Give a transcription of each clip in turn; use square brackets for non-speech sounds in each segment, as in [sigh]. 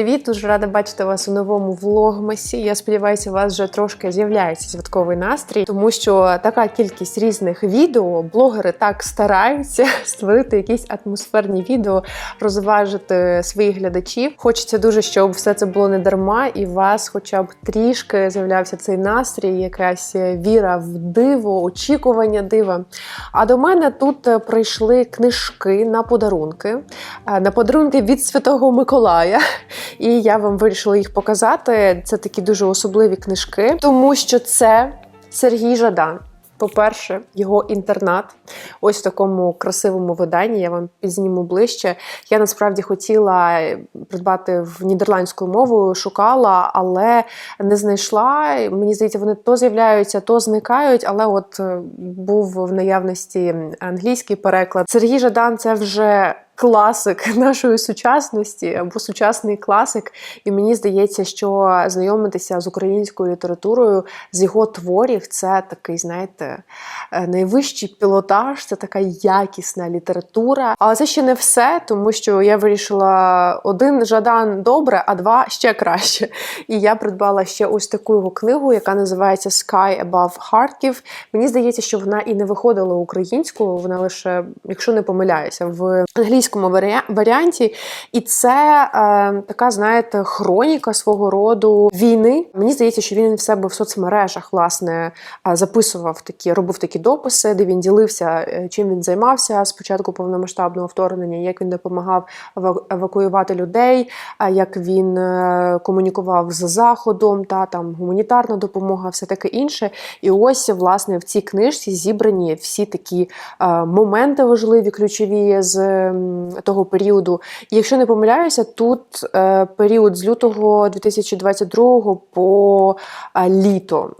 Привіт! Дуже рада бачити вас у новому влогмасі. Я сподіваюся, у вас вже трошки з'являється святковий настрій, тому що така кількість різних відео, блогери так стараються [laughs] створити якісь атмосферні відео, розважити своїх глядачів. Хочеться дуже, щоб все це було не дарма, і у вас, хоча б трішки, з'являвся цей настрій, якась віра в диво, очікування дива. А до мене тут прийшли книжки на подарунки, е, на подарунки від Святого Миколая. І я вам вирішила їх показати. Це такі дуже особливі книжки, тому що це Сергій Жадан. По-перше, його інтернат, ось в такому красивому виданні. Я вам підзніму ближче. Я насправді хотіла придбати в нідерландську мову, шукала, але не знайшла. Мені здається, вони то з'являються, то зникають. Але от е, був в наявності англійський переклад. Сергій Жадан це вже. Класик [laughs] нашої сучасності або сучасний класик, і мені здається, що знайомитися з українською літературою з його творів це такий, знаєте, е, найвищий пілотаж, це така якісна література. Але це ще не все, тому що я вирішила один жадан добре, а два ще краще. І я придбала ще ось таку його книгу, яка називається Sky Above Харків. Мені здається, що вона і не виходила українською, вона лише, якщо не помиляюся, в англійському варіанті. І це е, така, знаєте, хроніка свого роду війни. Мені здається, що він в себе в соцмережах власне е, записував такі, робив такі дописи, де він ділився, е, чим він займався з початку повномасштабного вторгнення, як він допомагав евакуювати людей, як він е, комунікував з заходом, та там гуманітарна допомога, все таке інше. І ось власне в цій книжці зібрані всі такі е, моменти важливі, ключові з того періоду. І якщо не помиляюся, тут е, період з лютого 2022 по е, літо,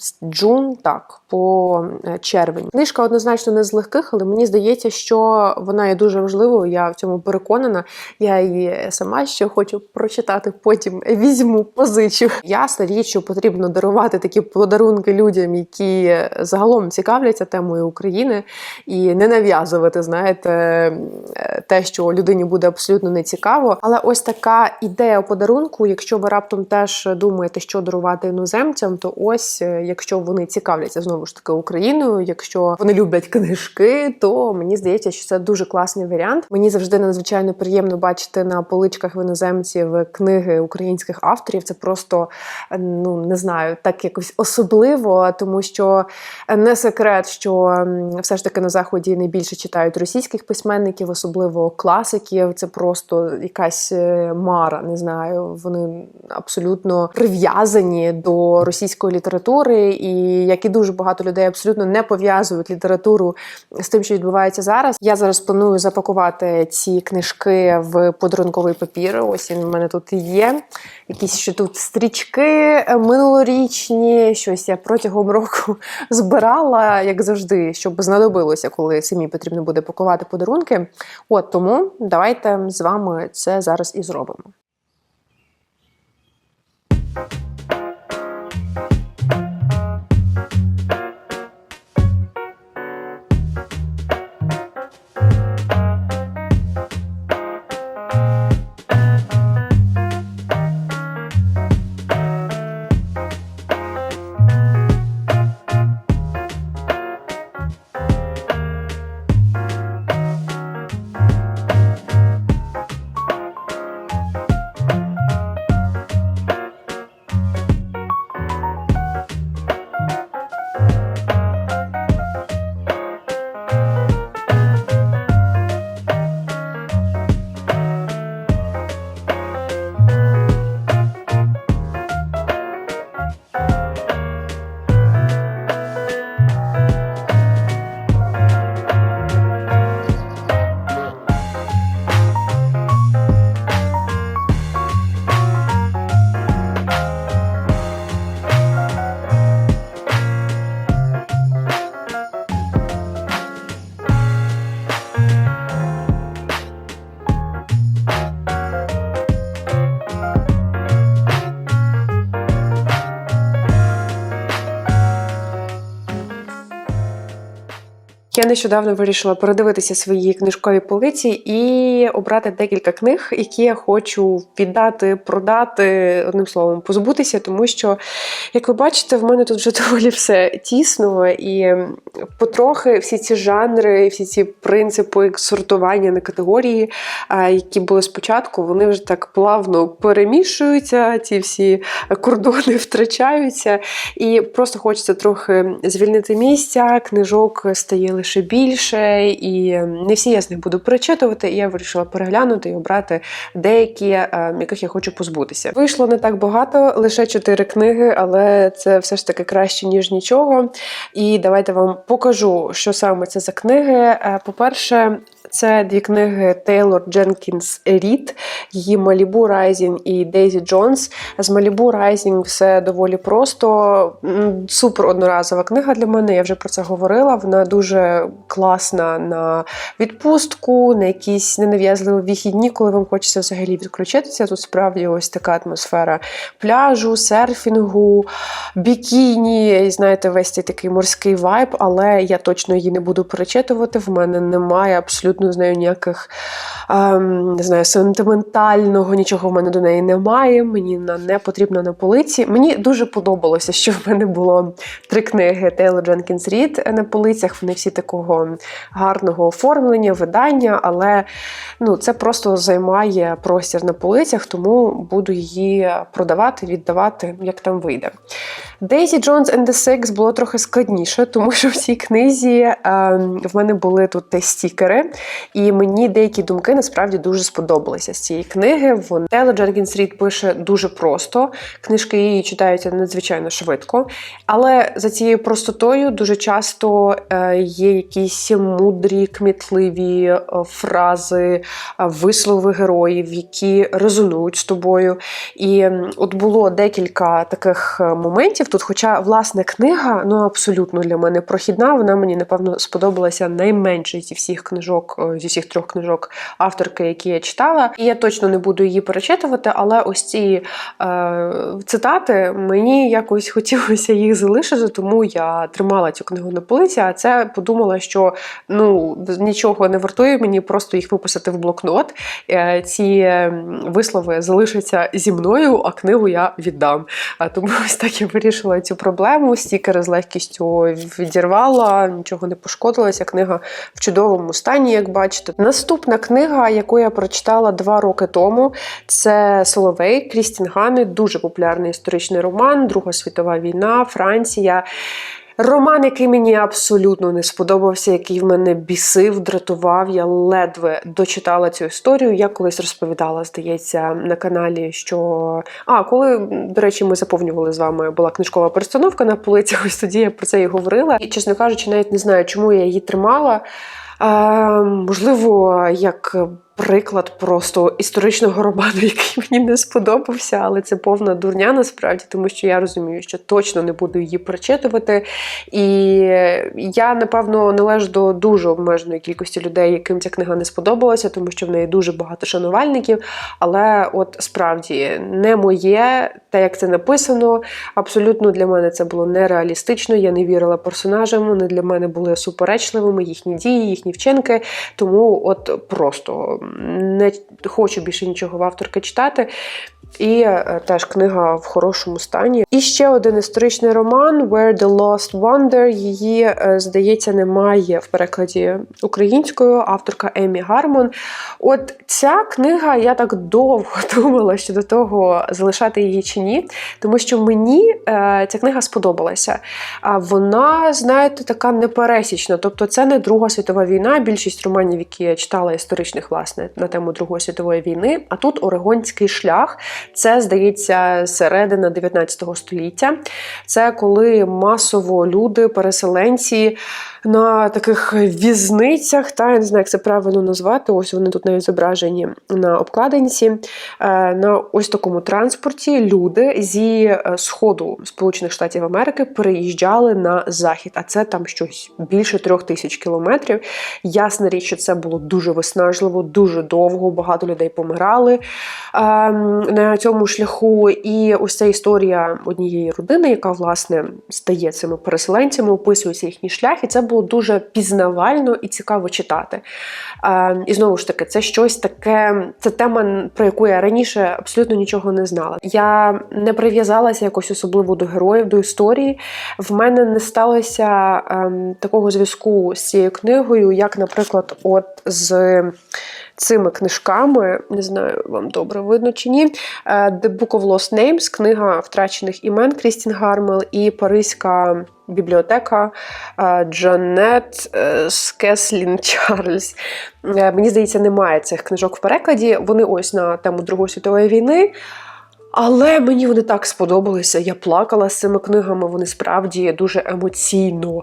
з джун, так, по е, червень. Книжка однозначно не з легких, але мені здається, що вона є дуже важливою. Я в цьому переконана. Я її сама ще хочу прочитати, потім візьму позичу. Ясна річ, що потрібно дарувати такі подарунки людям, які загалом цікавляться темою України, і не нав'язувати, знаєте, те, що людині буде абсолютно не цікаво. Але ось така ідея подарунку, якщо ви раптом теж думаєте, що дарувати іноземцям, то ось якщо вони цікавляться знову ж таки Україною, якщо вони люблять книжки, то мені здається, що це дуже класний варіант. Мені завжди надзвичайно приємно бачити на поличках в іноземців книги українських авторів. Це просто ну не знаю, так якось особливо, тому що не секрет, що все ж таки на заході найбільше читають російських письменників, особливо класиків. Це просто якась мара. Не знаю, вони абсолютно прив'язані до російської літератури, і як і дуже багато людей абсолютно не пов'язують літературу з тим, що відбувається зараз. Я зараз планую запакувати ці книжки в подарунковий папір. Ось він в мене тут є. Якісь ще тут стрічки минулорічні. Щось я протягом року [laughs] збирала, як завжди, щоб знадобилося, коли самі потрібно буде пакувати подарунки. От тому давайте з вами це зараз і зробимо. Я нещодавно вирішила передивитися свої книжкові полиці і обрати декілька книг, які я хочу віддати, продати, одним словом, позбутися, тому що, як ви бачите, в мене тут вже [laughs] доволі все тісно, і потрохи всі ці жанри, всі ці принципи сортування на категорії, які були спочатку, вони вже так плавно перемішуються, ці всі кордони [laughs] втрачаються, і просто хочеться трохи звільнити місця, книжок стає лише більше, і не всі я з них буду перечитувати. І я вирішила переглянути і обрати деякі, е, яких я хочу позбутися. Вийшло не так багато, лише чотири книги, але це все ж таки краще ніж нічого. І давайте вам покажу, що саме це за книги. Е, по-перше, це дві книги Тейлор Дженкінс Рід, її Малібу Райзінг і Дейзі Джонс. З Малібу Райзінг все доволі просто. Супер одноразова книга для мене. Я вже про це говорила. Вона дуже класна на відпустку, на якісь ненав'язливі вихідні, коли вам хочеться взагалі відключитися. Тут справді ось така атмосфера пляжу, серфінгу, бікіні. Знаєте, весь цей такий морський вайб, але я точно її не буду перечитувати. В мене немає абсолютно абсолютно з нею ніяких ем, не знаю, сентиментального, нічого в мене до неї немає. Мені не потрібна на полиці. Мені дуже подобалося, що в мене було три книги Тейлор Дженкінс Рід на полицях. Вони всі такого гарного оформлення, видання, але ну, це просто займає простір на полицях, тому буду її продавати, віддавати, як там вийде. Daisy Jones and the Six було трохи складніше, тому що в цій книзі е, в мене були тут стікери, і мені деякі думки насправді дуже сподобалися з цієї книги. Вон Тейлор Дженкінс Рід пише дуже просто. Книжки її читаються надзвичайно швидко. Але за цією простотою дуже часто е, є якісь мудрі, кмітливі е, фрази, е, вислови героїв, які резонують з тобою. І от було декілька таких моментів тут. Хоча, власне, книга ну абсолютно для мене прохідна. Вона мені, напевно, сподобалася найменше зі всіх книжок Е, зі всіх трьох книжок авторки, які я читала. І я точно не буду її перечитувати, але ось ці е, цитати мені якось [laughs] хотілося їх залишити, тому я тримала цю книгу на полиці, а це подумала, що ну нічого не вартує мені просто їх виписати в блокнот. Е, ці вислови залишаться зі мною, а книгу я віддам. А тому ось так я вирішила цю проблему. Стікери з легкістю відірвала, нічого не пошкодилася. Книга в чудовому стані як бачите. Наступна книга, яку я прочитала два роки тому, це Соловей Крістін Гани, дуже популярний історичний роман, Друга світова війна, Франція. Роман, який мені абсолютно не сподобався, який в мене бісив, дратував. Я ледве дочитала цю історію. Я колись розповідала, здається, на каналі, що. А, коли, до речі, ми заповнювали з вами, була книжкова перестановка на полицях, ось тоді я про це і говорила. І, чесно кажучи, навіть не знаю, чому я її тримала. Можливо, як приклад просто історичного роману, [laughs] який мені не сподобався, але це повна дурня насправді, тому що я розумію, що точно не буду її прочитувати. І я, напевно, належу до дуже обмеженої кількості людей, яким ця книга не сподобалася, тому що в неї дуже багато шанувальників. Але от справді не моє, те, як це написано, абсолютно для мене це було нереалістично. Я не вірила персонажам, вони для мене були суперечливими, їхні дії, їхні вчинки. Тому от просто не хочу більше нічого в авторки читати. І е, теж книга в хорошому стані. І ще один історичний роман Where the Lost Wonder. Її, е, здається, немає в перекладі українською, авторка Емі Гармон. От ця книга, я так довго [laughs] думала щодо того, залишати її чи ні, тому що мені е, ця книга сподобалася. А вона, знаєте, така непересічна. Тобто, це не Друга світова війна. Більшість романів, які я читала історичних, власне, на тему Другої світової війни. А тут Орегонський шлях. Це, здається, середина 19 століття. Це коли масово люди, переселенці на таких візницях, та я не знаю, як це правильно назвати. Ось вони тут навіть зображені на обкладинці. Е, на ось такому транспорті люди зі е, сходу Сполучених Штатів Америки переїжджали на захід, а це там щось більше трьох тисяч кілометрів. Ясна річ, що це було дуже виснажливо, дуже довго. Багато людей помирали ем, на цьому шляху. І ось ця історія однієї родини, яка власне стає цими переселенцями, описується їхній шлях, і це було дуже пізнавально і цікаво читати. Е, і знову ж таки, це щось таке, це тема, про яку я раніше абсолютно нічого не знала. Я не прив'язалася якось особливо до героїв, до історії. В мене не сталося ем, такого зв'язку з цією книгою, як, наприклад, от з цими книжками. Не знаю, вам добре видно чи ні. Е, The Book of Lost Names, книга втрачених імен Крістін Гармел і Паризька. Бібліотека е, Джанет е, Скеслін Чарльз. Мені здається, немає цих книжок в перекладі. Вони ось на тему Другої світової війни. Але мені вони так сподобалися. Я плакала з цими книгами. Вони справді дуже емоційно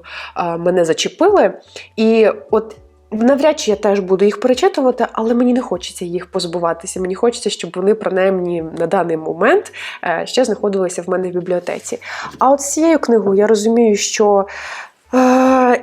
мене зачепили. І от Навряд чи я теж буду їх перечитувати, але мені не хочеться їх позбуватися. Мені хочеться, щоб вони принаймні на даний момент е, ще знаходилися в мене в бібліотеці. А от з цією книгою я розумію, що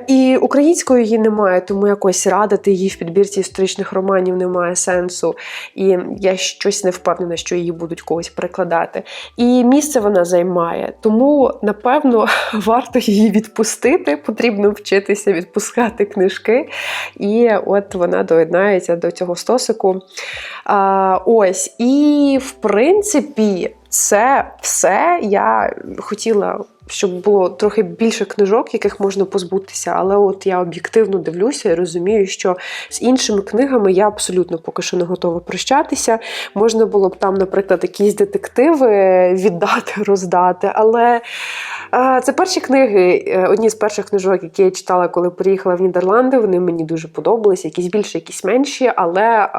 і українською її немає, тому якось радити її в підбірці історичних романів немає сенсу. І я щось не впевнена, що її будуть когось перекладати. І місце вона займає, тому напевно [laughs] варто її відпустити. Потрібно вчитися відпускати книжки. І от вона доєднається до цього стосику. А, Ось, і в принципі, це все я хотіла щоб було трохи більше книжок, яких можна позбутися. Але от я об'єктивно дивлюся і розумію, що з іншими книгами я абсолютно поки що не готова прощатися. Можна було б там, наприклад, якісь детективи віддати, роздати. Але е, це перші книги, е, одні з перших книжок, які я читала, коли приїхала в Нідерланди. Вони мені дуже подобалися, якісь більше, якісь менші, але е,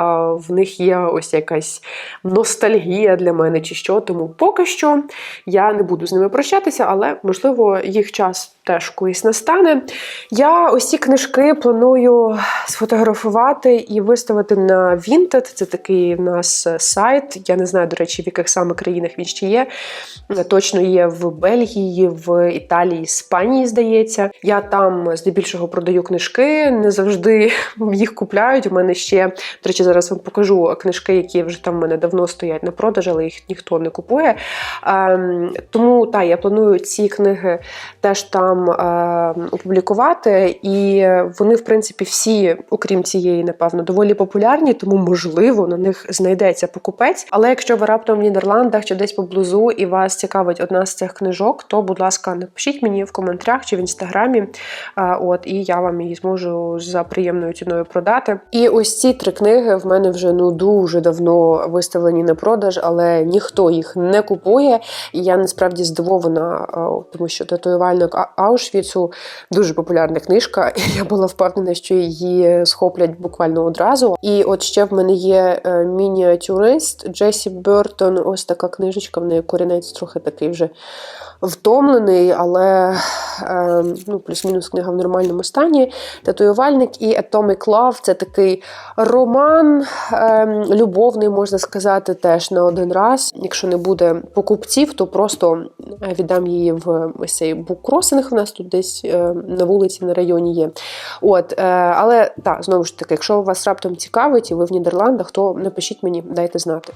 в них є ось якась ностальгія для мене чи що. Тому поки що я не буду з ними прощатися, але можливо, їх час теж колись настане. Я ось ці книжки планую сфотографувати і виставити на Vinted. Це такий в нас сайт. Я не знаю, до речі, в яких саме країнах він ще є. Точно є в Бельгії, в Італії, Іспанії, здається. Я там здебільшого продаю книжки, не завжди їх купляють. У мене ще, до речі, зараз вам покажу книжки, які вже там в мене давно стоять на продаж, але їх ніхто не купує. Ем, тому так, я планую ці книги теж там е, опублікувати. І вони, в принципі, всі, окрім цієї, напевно, доволі популярні, тому, можливо, на них знайдеться покупець. Але якщо ви раптом в Нідерландах чи десь поблизу і вас цікавить одна з цих книжок, то, будь ласка, напишіть мені в коментарях чи в інстаграмі. Е, от, І я вам її зможу за приємною ціною продати. І ось ці три книги в мене вже ну дуже давно виставлені на продаж, але ніхто їх не купує. Я насправді здивована тому що татуювальник Аушвіцу дуже популярна книжка. [laughs] і Я була впевнена, що її схоплять буквально одразу. І от ще в мене є е, мініатюрист Джесі Бертон. Ось така книжечка, в неї корінець трохи такий вже втомлений, але е, ну, плюс-мінус книга в нормальному стані. Татуювальник і Atomic Love це такий роман е, любовний, можна сказати, теж на один раз. Якщо не буде покупців, то просто віддам її в ось цей буккросинг. У нас тут десь е, на вулиці, на районі є. От, е, Але так, знову ж таки, якщо вас раптом цікавить і ви в Нідерландах, то напишіть мені, дайте знати.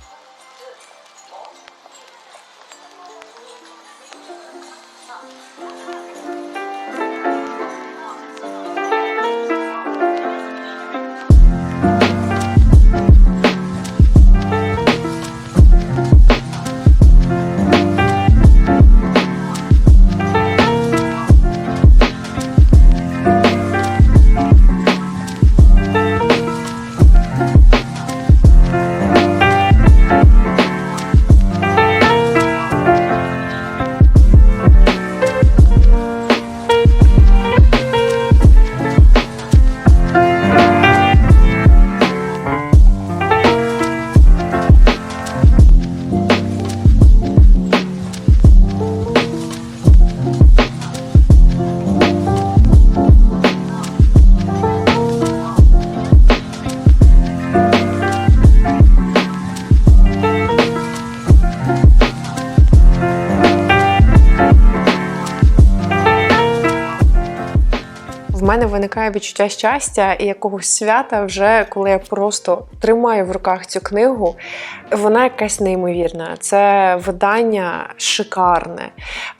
Виникає відчуття щастя і якогось свята, вже коли я просто тримаю в руках цю книгу. Вона якась неймовірна. Це видання шикарне,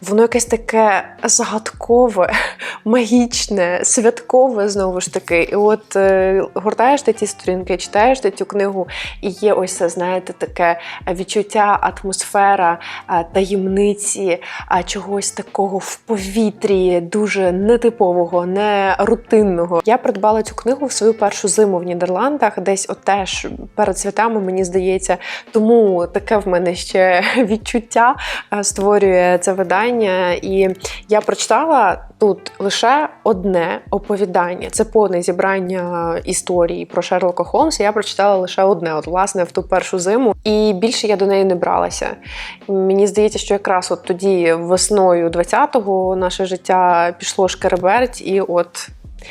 воно якесь таке загадкове, [laughs] магічне, святкове знову ж таки. І от е, гортаєш ти ті сторінки, читаєш ти цю книгу, і є ось це, знаєте, таке відчуття, атмосфера е, таємниці, а чогось такого в повітрі, дуже нетипового, не рутинного. Я придбала цю книгу в свою першу зиму в Нідерландах, десь от теж перед святами, мені здається. Тому таке в мене ще [laughs] відчуття е, створює це видання. І я прочитала тут лише одне оповідання. Це повне зібрання історії про Шерлока Холмса. Я прочитала лише одне, от власне в ту першу зиму, і більше я до неї не бралася. Мені здається, що якраз от тоді, весною 20-го, наше життя пішло шкереберть, і от.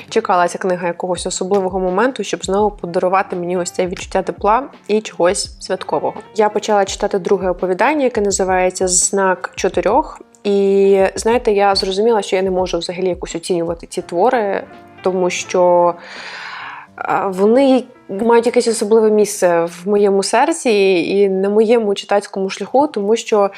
Чекала ця книга якогось особливого моменту, щоб знову подарувати мені ось це відчуття тепла і чогось святкового. Я почала читати друге оповідання, яке називається Знак чотирьох. І знаєте, я зрозуміла, що я не можу взагалі якось оцінювати ці твори, тому що вони мають якесь особливе місце в моєму серці і на моєму читацькому шляху, тому що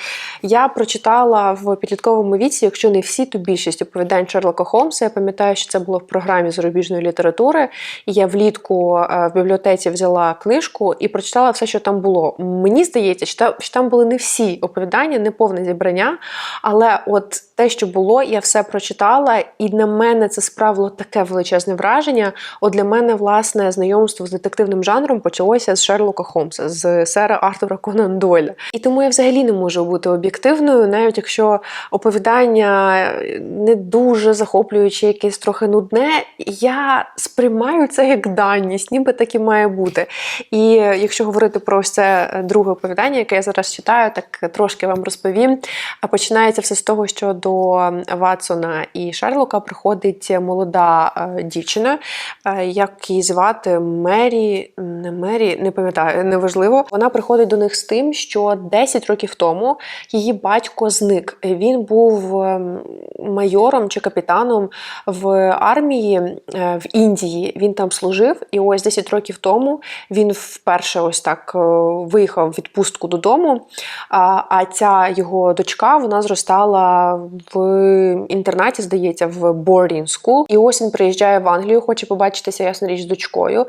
я прочитала в підлітковому віці, якщо не всі, то більшість оповідань Шерлока Холмса. Я пам'ятаю, що це було в програмі зарубіжної літератури. Я влітку е, в бібліотеці взяла книжку і прочитала все, що там було. Мені здається, що там були не всі оповідання, не повне зібрання. Але от те, що було, я все прочитала, і на мене це справило таке величезне враження. От для мене, власне, знайомство з детективним жанром почалося з Шерлока Холмса, з сера Артура Конан Дойля. І тому я взагалі не можу бути об'єктивною, навіть якщо оповідання не дуже захоплююче, якесь трохи нудне, я сприймаю це як даність, ніби так і має бути. І якщо говорити про ось це друге оповідання, яке я зараз читаю, так трошки вам розповім. Починається все з того, що до Ватсона і Шерлока приходить молода е, дівчина, е, як її звати Мері. Мері, не Мері, не пам'ятаю, неважливо. Вона приходить до них з тим, що 10 років тому її батько зник. Він був ем, майором чи капітаном в армії е, в Індії. Він там служив, і ось 10 років тому він вперше ось так е, виїхав в відпустку додому. А ця його дочка вона зростала в інтернаті, здається, в boarding school. І ось він приїжджає в Англію, хоче побачитися ясна річ з дочкою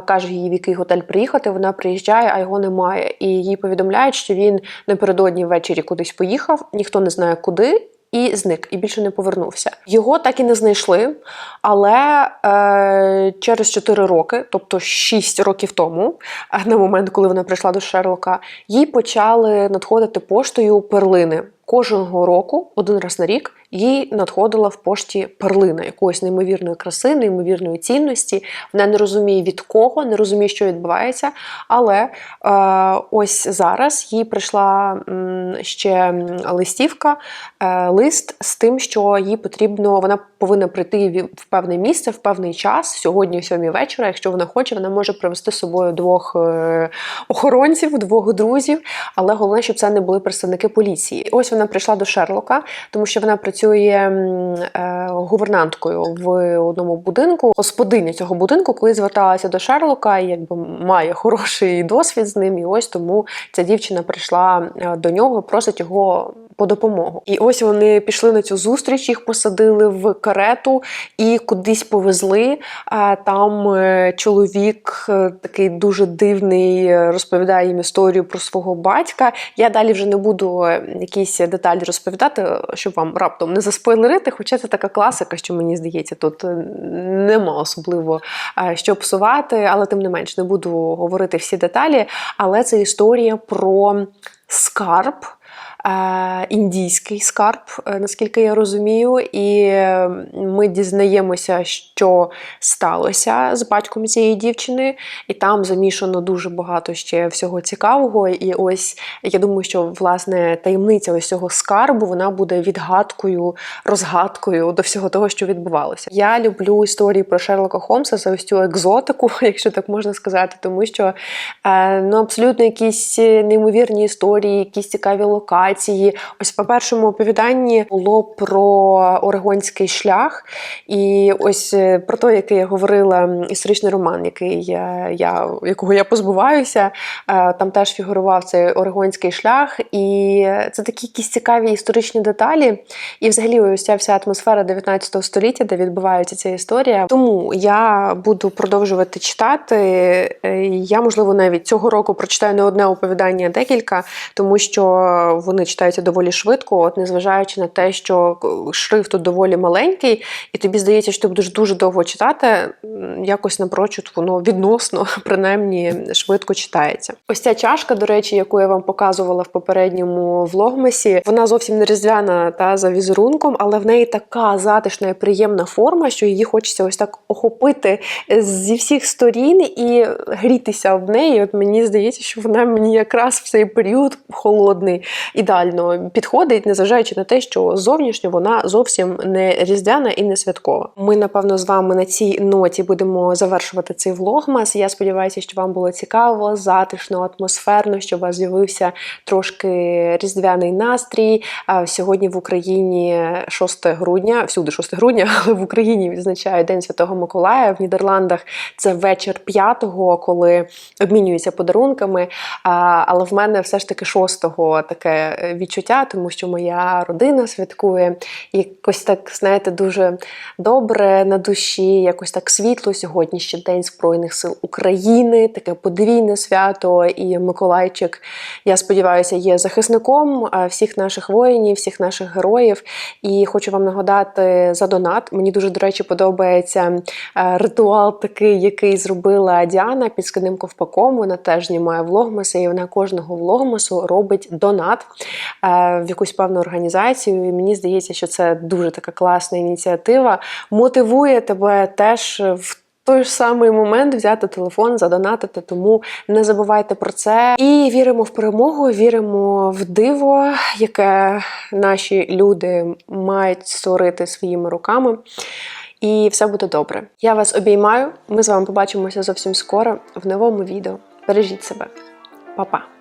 каже їй, в який готель приїхати. Вона приїжджає, а його немає. І їй повідомляють, що він напередодні ввечері кудись поїхав, ніхто не знає куди. І зник, і більше не повернувся. Його так і не знайшли. Але е, через 4 роки, тобто 6 років тому, на момент, коли вона прийшла до Шерлока, їй почали надходити поштою перлини кожного року, один раз на рік, їй надходила в пошті перлина якоїсь неймовірної краси, неймовірної цінності. Вона не розуміє від кого, не розуміє, що відбувається. Але е, ось зараз їй прийшла м, ще листівка, е, лист з тим, що їй потрібно, вона повинна прийти в певне місце в певний час, сьогодні, о сьомій вечора. Якщо вона хоче, вона може привезти з собою двох е, охоронців, двох друзів. Але головне, щоб це не були представники поліції. Ось вона прийшла до Шерлока, тому що вона працює е, гувернанткою в одному будинку. Господиня цього будинку, коли зверталася до Шерлока, якби має хороший досвід з ним. І ось тому ця дівчина прийшла е, до нього, просить його по допомогу. І ось вони пішли на цю зустріч, їх посадили в карету і кудись повезли. Там е, чоловік е, такий дуже дивний, е, розповідає їм історію про свого батька. Я далі вже не буду якісь деталі розповідати, щоб вам раптом не заспойлерити. Хоча це така класика, що мені здається, тут нема особливо що псувати, але тим не менш не буду говорити всі деталі. Але це історія про скарб. Індійський скарб, е, наскільки я розумію, і ми дізнаємося, що сталося з батьком цієї дівчини, і там замішано дуже багато ще всього цікавого. І ось я думаю, що власне таємниця ось цього скарбу вона буде відгадкою, розгадкою до всього того, що відбувалося. Я люблю історії про Шерлока Холмса за ось цю екзотику, [laughs] якщо так можна сказати, тому що е, ну абсолютно якісь неймовірні історії, якісь цікаві локації локації. Ось по першому оповіданні було про Орегонський шлях, і ось е, про те, який я говорила, історичний роман, який я, я якого я позбуваюся. е, Там теж фігурував цей Орегонський шлях, і це такі якісь цікаві історичні деталі. І взагалі ось ця вся атмосфера 19 століття, де відбувається ця історія. Тому я буду продовжувати читати. Е, Я, можливо, навіть цього року прочитаю не одне оповідання, а декілька, тому що вони читаються доволі швидко, от незважаючи на те, що шрифт тут доволі маленький, і тобі здається, що ти будеш дуже довго читати, якось напрочуд воно відносно, [laughs] принаймні, швидко читається. Ось ця чашка, до речі, яку я вам показувала в попередньому влогмасі, вона зовсім не різдвяна та за візерунком, але в неї така затишна і приємна форма, що її хочеться ось так охопити зі всіх сторін і грітися об неї. От мені здається, що вона мені якраз в цей період холодний ідеально підходить, незважаючи на те, що зовнішньо вона зовсім не різдвяна і не святкова. Ми, напевно, з вами на цій ноті будемо завершувати цей влогмас. Я сподіваюся, що вам було цікаво, затишно, атмосферно, що у вас з'явився трошки різдвяний настрій. А Сьогодні в Україні 6 грудня, всюди 6 грудня, [laughs] але в Україні відзначають День Святого Миколая. В Нідерландах це вечір 5-го, коли обмінюються подарунками. Але в мене все ж таки 6-го таке відчуття, тому що моя родина святкує якось так, знаєте, дуже добре на душі, якось так світло. Сьогодні ще День Збройних сил України, таке подвійне свято. І Миколайчик, я сподіваюся, є захисником всіх наших воїнів, всіх наших героїв. І хочу вам нагадати за донат. Мені дуже, до речі, подобається е, ритуал такий, який зробила Діана під скидним ковпаком. Вона теж знімає влогмаси, і вона кожного влогмасу робить донат в якусь певну організацію. І мені здається, що це дуже така класна ініціатива. Мотивує тебе теж в. Той ж самий момент взяти телефон, задонатити, тому не забувайте про це. І віримо в перемогу, віримо в диво, яке наші люди мають створити своїми руками. І все буде добре. Я вас обіймаю. Ми з вами побачимося зовсім скоро в новому відео. Бережіть себе, Па-па!